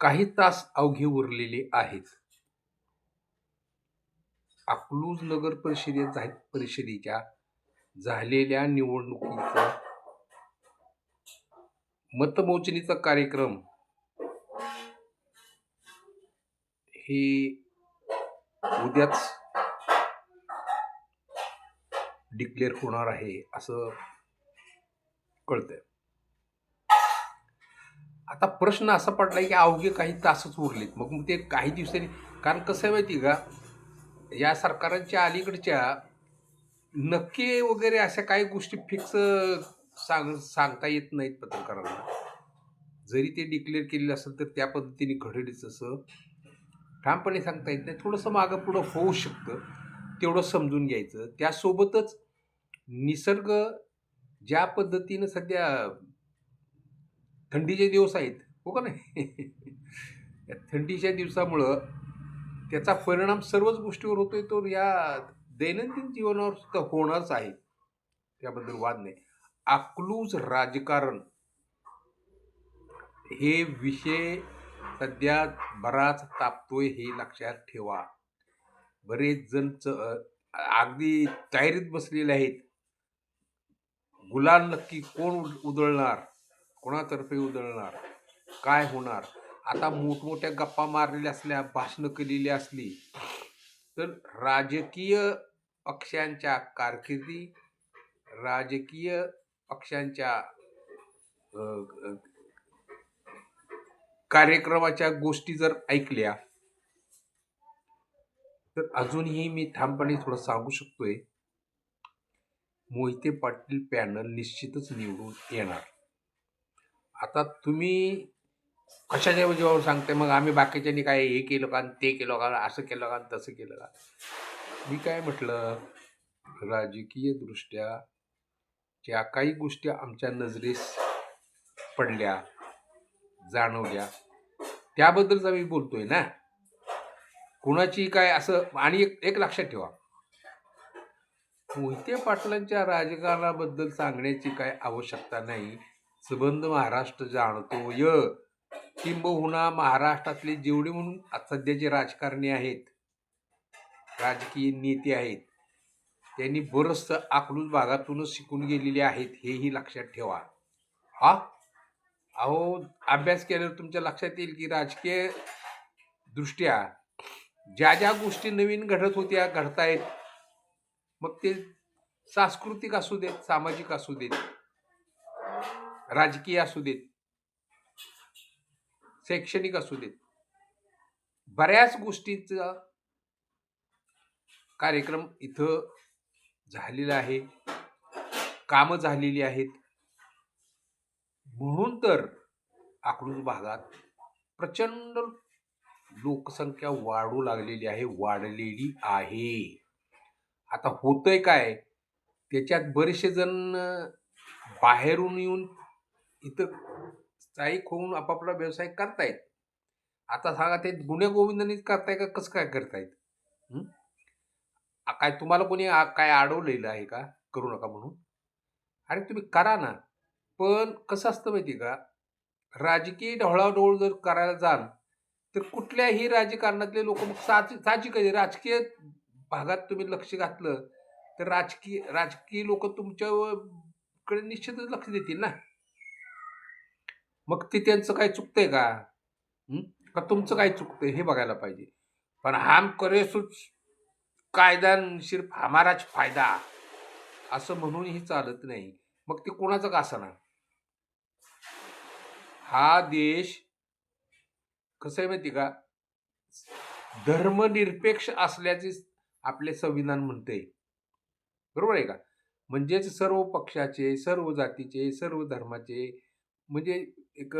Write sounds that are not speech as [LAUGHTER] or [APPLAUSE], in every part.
काही तास अवघे उरलेले आहेत. अकलूज नगर परिषदेत परिषदेच्या झालेल्या निवडणुकीचा मतमोजणीचा कार्यक्रम हे उद्याच डिक्लेअर होणार आहे असं कळतंय. आता प्रश्न असा पडला की अवघे काही तासच उरलेत. मग मग ते काही दिवसांनी कारण कसं आहे माहिती का? या सरकारांच्या अलीकडच्या नक्की वगैरे अशा काही गोष्टी फिक्स सांग सांगता येत नाहीत पत्रकारांना. जरी ते डिक्लेअर केलेलं असेल तर त्या पद्धतीने घडेलच असं ठामपणे सांगता येत नाही. थोडंसं मागं पुढं होऊ शकतं तेवढं समजून घ्यायचं. त्यासोबतच निसर्ग ज्या पद्धतीनं सध्या थंडीचे दिवस आहेत हो का नाही? [LAUGHS] या थंडीच्या दिवसामुळं त्याचा परिणाम सर्वच गोष्टीवर होतोय तो या दैनंदिन जीवनावर सुद्धा होणारच आहे. त्याबद्दल वाद नाही. आकलूज राजकारण हे विषय सध्या बराच तापतोय हे लक्षात ठेवा. बरेच जण च अगदी तयारीत बसलेले आहेत. गुलाल नक्की कोण उधळणार कोणातर्फे उधळणार? काय होणार? आता मोठमोठ्या गप्पा मारलेल्या असल्या भाषणं केलेली असली तर राजकीय पक्षांच्या कारकिर्दी राजकीय पक्षांच्या कार्यक्रमाच्या गोष्टी जर ऐकल्या तर अजूनही मी ठामपणे थोडं सांगू शकतोय मोहिते पाटील पॅनल निश्चितच निवडून येणार. आता तुम्ही कशाच्या वजेवर सांगते मग आम्ही बाकीच्यांनी काय हे केलं का आणि ते केलं का? असं केलं का तसं केलं का? मी काय म्हटलं? राजकीयदृष्ट्या ज्या काही गोष्टी आमच्या नजरेस पडल्या जाणवल्या त्याबद्दलच आम्ही बोलतोय ना? कुणाची काय असं? आणि एक एक लक्षात ठेवा. मोहिते पाटलांच्या राजकारणाबद्दल सांगण्याची काय आवश्यकता नाही. सबंध महाराष्ट्र जाणतो य. किंबहुना महाराष्ट्रातले जेवढे म्हणून सध्याचे राजकारणी आहेत राजकीय नेते आहेत त्यांनी बरंचसं अकलूज भागातूनच शिकून गेलेले आहेत हेही लक्षात ठेवा. हा? अहो अभ्यास केल्यावर तुमच्या लक्षात येईल की राजकीय दृष्ट्या ज्या ज्या गोष्टी नवीन घडत होत्या घडतायत मग ते सांस्कृतिक असू देत सामाजिक असू देत राजकीय असू देत शैक्षणिक असू देत बऱ्याच गोष्टींचा कार्यक्रम इथं झालेला आहे कामं झालेली आहेत. म्हणून तर आकडूज भागात प्रचंड लोकसंख्या वाढू लागलेली आहे वाढलेली आहे. आता होतंय काय? त्याच्यात बरेचसे जण बाहेरून येऊन इथं स्थायिक होऊन आपापला व्यवसाय करतायत. आता सांगा ते गुन्हे गोविंदांनीच करताय का? कसं काय करतायत? काय तुम्हाला कोणी आ- काय अडवलेलं आहे का? करू नका म्हणून. अरे तुम्ही करा ना. पण कसं असतं माहिती का? राजकीय ढवळाढवळ जर करायला जाल तर कुठल्याही राजकारणातले लोक मग साहजिक साहजिक राजकीय भागात तुम्ही लक्ष घातलं तर राजकीय राजकीय लोक तुमच्याकडे निश्चितच लक्ष देतील ना? मग ते त्यांचं काय चुकतंय का? का तुमचं काय चुकतंय? हे बघायला पाहिजे. पण हम करे सुच कायदा सिर्फ हमाराच फायदा. असं म्हणूनही चालत नाही. मग ते कोणाचं का असणार हा देश कसं आहे माहिती का? धर्मनिरपेक्ष असल्याचे आपले संविधान म्हणते बरोबर आहे का? म्हणजेच सर्व पक्षाचे सर्व जातीचे सर्व धर्माचे म्हणजे एक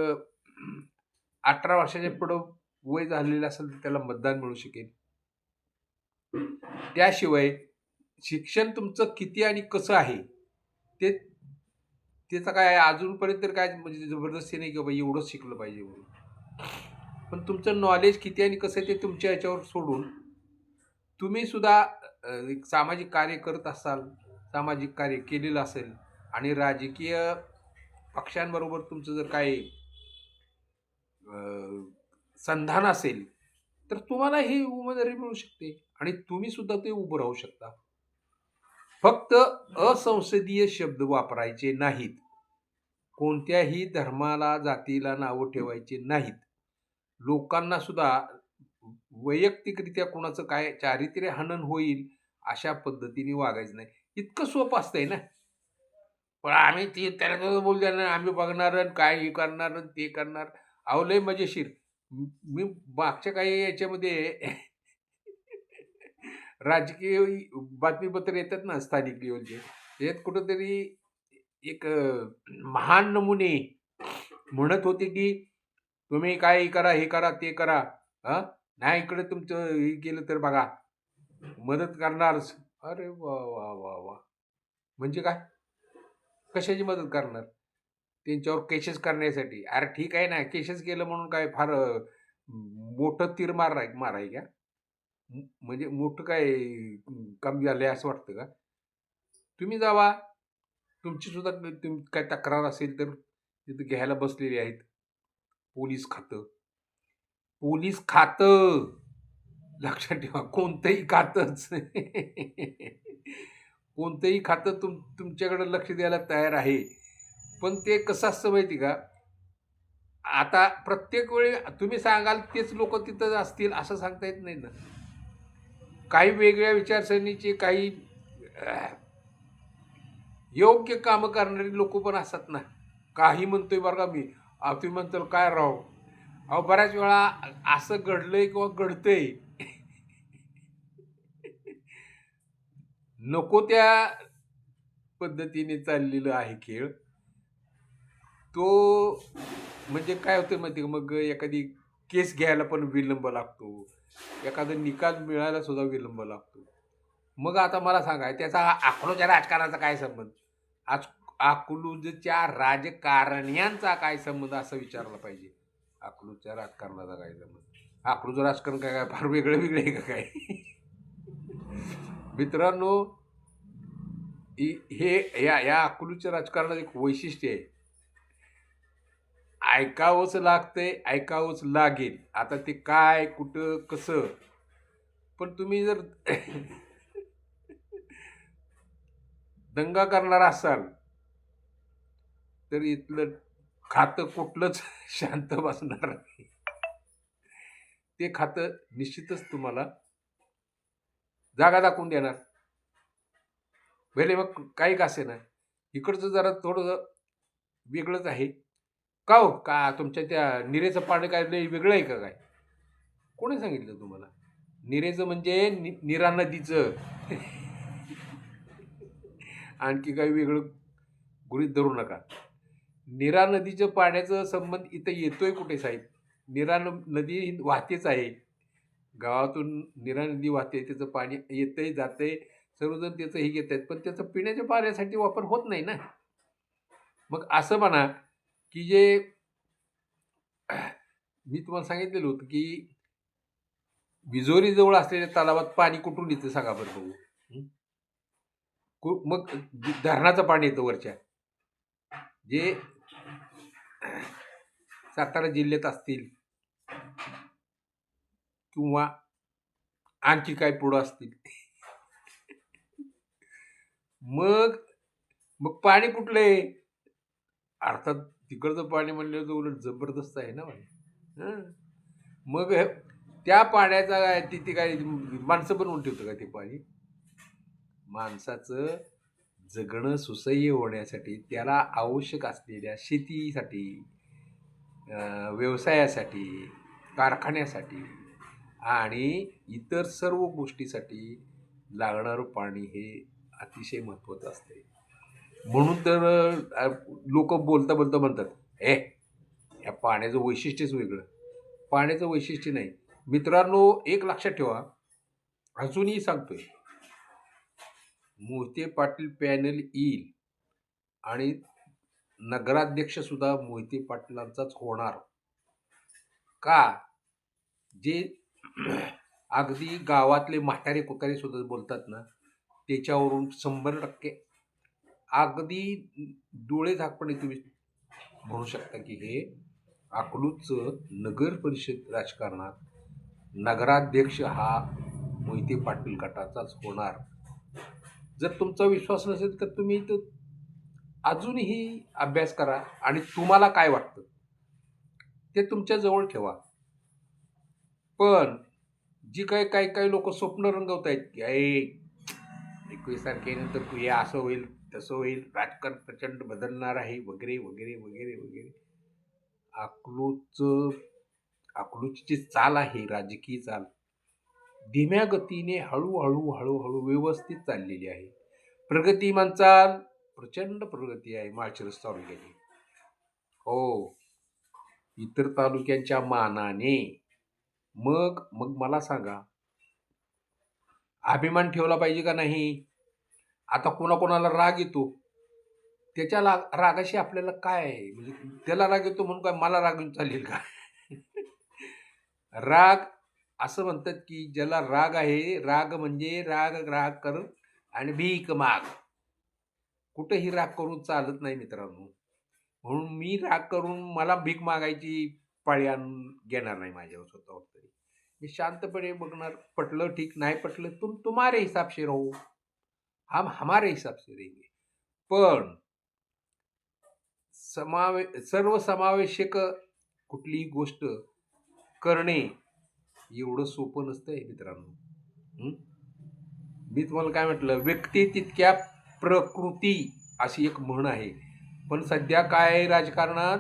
अठरा वर्षाच्या पुढं वय झालेलं असेल तर त्याला मतदान मिळू शकेल. त्याशिवाय शिक्षण तुमचं किती आणि कसं आहे? ते त्याचं काय अजूनपर्यंत तर काय म्हणजे जबरदस्ती नाही की बाबा एवढंच शिकलं पाहिजे म्हणून. पण तुमचं नॉलेज किती आणि कसं आहे ते तुमच्या याच्यावर सोडून तुम्ही सुद्धा एक सामाजिक कार्य करत असाल सामाजिक कार्य केलेलं असेल आणि राजकीय पक्षांबरोबर तुमचं जर काही संधान असेल तर तुम्हाला ही उमेदवारी मिळू शकते. आणि तुम्ही सुद्धा ते उभं राहू शकता. फक्त असंसदीय शब्द वापरायचे नाहीत. कोणत्याही धर्माला जातीला नावं ठेवायचे नाहीत. लोकांना सुद्धा वैयक्तिकरित्या कोणाचं काय चारित्र्य हनन होईल अशा पद्धतीने वागायचं नाही. इतकं सोपं असतंय ना? पण आम्ही ती त्याला तर बोलू देणार आम्ही बघणार आणि काय हे करणार आणि ते करणार. अहो लय मजेशीर. मी मागच्या काही याच्यामध्ये राजकीय बातमीपत्र येतात ना स्थानिक लेवलचे त्याच्यात कुठंतरी एक महान नमुने म्हणत होते की तुम्ही काय हे करा हे करा ते करा. हा नाही इकडे तुमचं हे केलं तर बघा. मदत करणारच अरे वा वा वा वा. म्हणजे काय? कशाची मदत करणार? त्यांच्यावर केसेस करण्यासाठी. अरे ठीक आहे ना केसेस केलं म्हणून काय फार मोठं तीर माराय माराय का? म्हणजे मोठं काय कमी झालं आहे असं वाटतं का? तुम्ही जावा. तुमची सुद्धा तुम काय तक्रार असेल तर तिथं घ्यायला बसलेली आहेत. पोलीस खातं. पोलीस खातं. लक्षात ठेवा कोणतंही खातंच. [LAUGHS] कोणतंही खातं तुम तुमच्याकडं लक्ष द्यायला तयार आहे. पण ते कसं असतं माहिती का? आता प्रत्येक वेळी तुम्ही सांगाल तेच लोक तिथं असतील असं सांगता येत नाही ना. काही वेगळ्या विचारसरणीचे काही योग्य कामं करणारी लोक पण असतात ना. काही म्हणतोय बरं का मी. तुम्ही म्हणतो काय राव? अहो बऱ्याच वेळा असं घडलंय किंवा घडतंय नको त्या पद्धतीने चाललेलं आहे खेळ. तो म्हणजे काय होतं माहिती का? मग एखादी केस घ्यायला पण विलंब लागतो. एखादा निकाल मिळायला सुद्धा विलंब लागतो. मग आता मला सांगा त्याचा अकलूच्या राजकारणाचा काय संबंध? आज अकलूजच्या राजकारण्यांचा काय संबंध असं विचारला पाहिजे? अकलूजच्या राजकारणाचा काय संबंध? अकलूचं राजकारण काय काय फार वेगळं वेगळं आहे का काय? मित्रांनो हे या या अकलूच्या राजकारणात एक वैशिष्ट्य आहे. ऐकावंच लागतंय ऐकावंच लागेल. आता ते काय कुठं कसं? पण तुम्ही जर [COUGHS] दंगा करणार असाल तर इथलं खातं कुठलंच [LAUGHS] शांत बसणार नाही. ते खातं निश्चितच तुम्हाला जागा दाखवून देणार. भले मग काही का असे ना इकडचं जरा थोडंसं वेगळंच आहे. का हो? का तुमच्या त्या निरेचं पाणी काय वेगळं आहे का काय? कोणी सांगितलं तुम्हाला? निरेचं म्हणजे नि निरा नदीचं. [LAUGHS] आणखी काही वेगळं गुरीत धरू नका. निरा नदीचं पाण्याचं संबंध इथं येतोय कुठे साहेब? निरा न- नदी वाहतेच आहे. गावातून निरा नदी वाहते त्याचं पाणी येतंही जाते सर्वजण त्याचं हे घेत आहेत पण त्याचं पिण्याच्या पाण्यासाठी वापर होत नाही ना. मग असं म्हणा की जे मी तुम्हाला सांगितलेलं होतं की विजोरीजवळ असलेल्या तलावात पाणी कुठून येतं सांगा बरं बघू. कु- मग धरणाचं पाणी येतं वरच्या. जे सातारा जिल्ह्यात असतील किंवा आणखी काय पुढं असतील. मग मग पाणी कुठलं आहे? अर्थात तिकडचं पाणी म्हणलं तर उलट जबरदस्त आहे ना पाणी मग त्या पाण्याचा काय तिथे काय माणसं बनवून ठेवतं का ते पाणी? माणसाचं जगणं सुसह्य होण्यासाठी त्याला आवश्यक असलेल्या शेतीसाठी व्यवसायासाठी कारखान्यासाठी आणि इतर सर्व गोष्टीसाठी लागणारं पाणी हे अतिशय महत्त्वाचं असते. म्हणून तर लोक बोलता बोलता म्हणतात ए या पाण्याचं वैशिष्ट्यच वेगळं. पाण्याचं वैशिष्ट्य नाही. मित्रांनो एक लक्षात ठेवा. अजूनही सांगतोय. मोहिते पाटील पॅनल येईल आणि नगराध्यक्षसुद्धा मोहिते पाटलांचाच होणार. का? जे अगदी गावातले म्हातारे कुतारे सुद्धा बोलतात ना त्याच्यावरून शंभर टक्के अगदी डोळे झाकपणे तुम्ही म्हणू शकता की हे अकलूजचं नगर परिषद राजकारणात नगराध्यक्ष हा मोहिते पाटील गटाचाच होणार. जर तुमचा विश्वास नसेल तर तुम्ही तो अजूनही अभ्यास करा आणि तुम्हाला काय वाटतं ते तुमच्या जवळ ठेवा. पण जी काही काही काही लोक स्वप्न रंगवत आहेत की अरे एकवीस तारखेनंतर तू हे असं होईल तसं होईल राजकारण प्रचंड बदलणार आहे वगैरे वगैरे वगैरे वगैरे. आकलूचं अकलूची जी चाल आहे राजकीय चाल धीम्या गतीने हळूहळू हळूहळू व्यवस्थित चाललेली आहे. प्रगतीमान चाल प्रचंड प्रगती आहे माळशिरस तालुक्याची. हो इतर तालुक्यांच्या मानाने मग मग मला सांगा. अभिमान ठेवला पाहिजे का नाही? आता कोणाकोणाला राग येतो? त्याच्या ला रागाशी आपल्याला काय आहे? म्हणजे त्याला राग येतो म्हणून काय मला राग येऊन चालेल का? [LAUGHS] राग असं म्हणतात की ज्याला राग आहे राग म्हणजे राग राग कर आणि भीक माग. कुठेही राग करून चालत नाही मित्रांनो. म्हणून मी राग करून मला भीक मागायची पाळी आणून घेणार नाही माझ्यावर स्वतःवर तरी. मी शांतपणे बघणार पटलं ठीक नाही पटलं तुम तुम्हारे हिसाब से राहू. हम हमारे हिसाब से रहेंगे पण समावे सर्वसमावेशक कुठलीही गोष्ट करणे एवढं सोपं नसतं आहे मित्रांनो मी तुम्हाला काय म्हटलं? व्यक्ती तितक्या प्रकृती अशी एक म्हण आहे. पण सध्या काय राजकारणात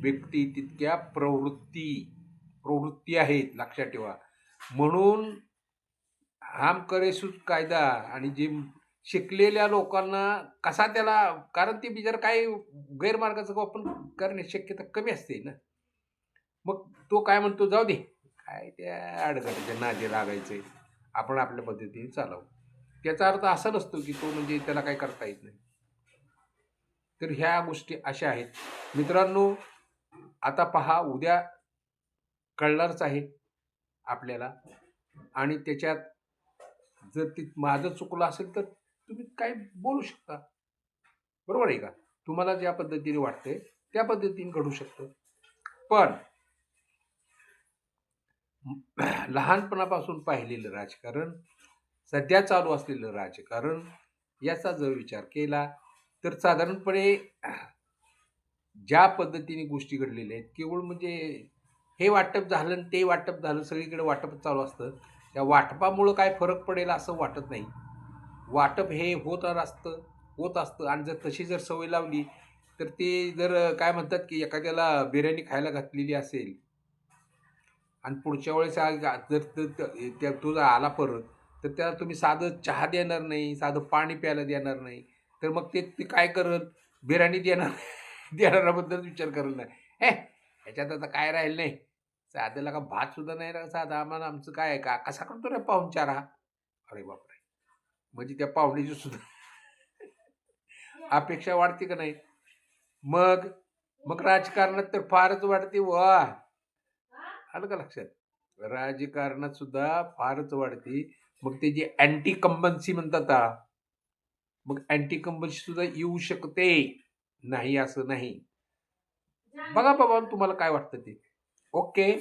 व्यक्ती तितक्या प्रवृत्ती प्रवृत्ती आहेत लक्षात ठेवा. म्हणून हाम करेसूच कायदा आणि जे शिकलेल्या लोकांना कसा त्याला कारण ते बिचार काही गैरमार्गाचं वापर करण्याची शक्यता कमी असते ना. मग तो काय म्हणतो जाऊ दे काय त्या अडगडच्या नादी लागायचे आपण आपल्या पद्धतीने चालवू. त्याचा अर्थ असा नसतो की तो म्हणजे त्याला काही करता येत नाही. तर ह्या गोष्टी अशा आहेत. मित्रांनो आता पहा उद्या कळणारच आहे आपल्याला. आणि त्याच्यात जर ती माझं चुकलं असेल तर तुम्ही काय बोलू शकता? बरोबर आहे का? तुम्हाला ज्या पद्धतीने वाटते त्या पद्धतीने घडू शकतं. पण लहानपणापासून पाहिलेलं राजकारण सध्या चालू असलेलं राजकारण याचा जर विचार केला तर साधारणपणे ज्या पद्धतीने गोष्टी घडलेल्या आहेत केवळ म्हणजे हे वाटप झालं आणि ते वाटप झालं सगळीकडे वाटप चालू असतं. त्या वाटपामुळं काय फरक पडेल असं वाटत नाही. वाटप हे होत असतं होत असतं. आणि जर तशी जर सवय लावली तर ते जर काय म्हणतात की एखाद्याला बिर्याणी खायला घातलेली असेल आणि पुढच्या वेळेस जर त्या तो त्या तुझा आला परत तर त्याला तुम्ही साधं चहा देणार नाही साधं पाणी प्यायला देणार नाही. तर मग ते ते काय करत बिर्याणी देणार देणाऱ्याबद्दल विचार करत नाही. हे ह्याच्यात आता काय राहील नाही. साधेला का भात सुद्धा नाही राहा साधा आम्हाला. आमचं काय आहे का? कसा करतो रे पाहुणचार हा अरे बापरे. म्हणजे त्या पाहुण्याची सुद्धा अपेक्षा वाढते का नाही? मग मग राजकारणात तर फारच वाढते वा. आलं का लक्षात? राजकारणात सुद्धा फारच वाढते. मग ते जे अँटी कंबन्सी म्हणतात मग अँटी कंबन्सी सुद्धा येऊ शकते. नाही असं नाही. बघा बाबा तुम्हाला काय वाटतं ते. ओके?